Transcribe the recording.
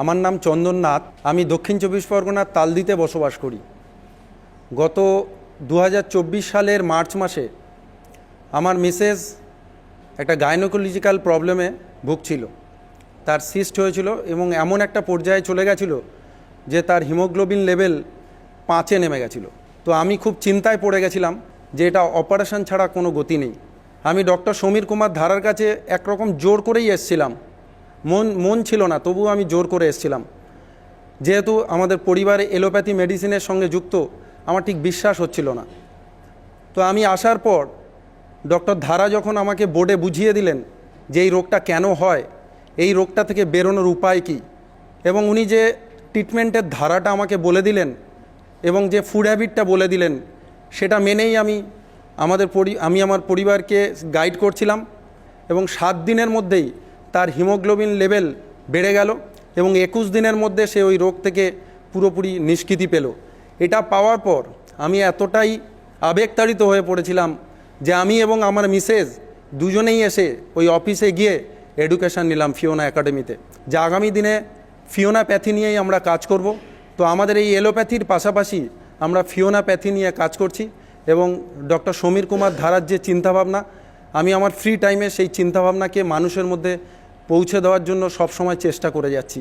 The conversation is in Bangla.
আমার নাম চন্দন নাথ আমি দক্ষিণ চব্বিশ পরগনার তালদিতে বসবাস করি। গত দু হাজার চব্বিশ সালের মার্চ মাসে আমার মিসেস একটা গাইনোকোলজিক্যাল প্রবলেমে ভুগছিল। তার সিস্ট হয়েছিল এবং এমন একটা পর্যায়ে চলে গেছিল যে তার হিমোগ্লোবিন লেভেল পাঁচে নেমে গেছিল। তো আমি খুব চিন্তায় পড়ে গেছিলাম যে এটা অপারেশন ছাড়া কোনো গতি নেই। আমি ডক্টর সমীর কুমার ধারার কাছে একরকম জোর করেই এসছিলাম। মন মন ছিল না, তবুও আমি জোর করে এসছিলাম। যেহেতু আমাদের পরিবারে এলোপ্যাথি মেডিসিনের সঙ্গে যুক্ত, আমার ঠিক বিশ্বাস হচ্ছিল না। তো আমি আসার পর ডক্টর ধারা যখন আমাকে বোর্ডে বুঝিয়ে দিলেন যে এই রোগটা কেন হয়, এই রোগটা থেকে বেরোনোর উপায় কি, এবং উনি যে ট্রিটমেন্টের ধারাটা আমাকে বলে দিলেন এবং যে ফুড হ্যাবিটটা বলে দিলেন, সেটা মেনেই আমি আমাদের আমি আমার পরিবারকে গাইড করছিলাম এবং সাত দিনের মধ্যেই তার হিমোগ্লোবিন লেভেল বেড়ে গেল এবং একুশ দিনের মধ্যে সে ওই রোগ থেকে পুরোপুরি নিষ্কৃতি পেল। এটা পাওয়ার পর আমি এতটাই আবেগতাড়িত হয়ে পড়েছিলাম যে আমি এবং আমার মিসেস দুজনেই এসে ওই অফিসে গিয়ে এডুকেশন নিলাম ফিওনা একাডেমিতে। যা আগামী দিনে ফিওনা প্যাথি নিয়েই আমরা কাজ করব। তো আমাদের এই এলোপ্যাথির পাশাপাশি আমরা ফিওনা প্যাথি নিয়ে কাজ করছি এবং ডক্টর সমীর কুমার ধারার যে চিন্তাভাবনা, আমি আমার ফ্রি টাইমে সেই চিন্তাভাবনাকে মানুষের মধ্যে পৌঁছে দেওয়ার জন্য সব সময় চেষ্টা করে যাচ্ছি।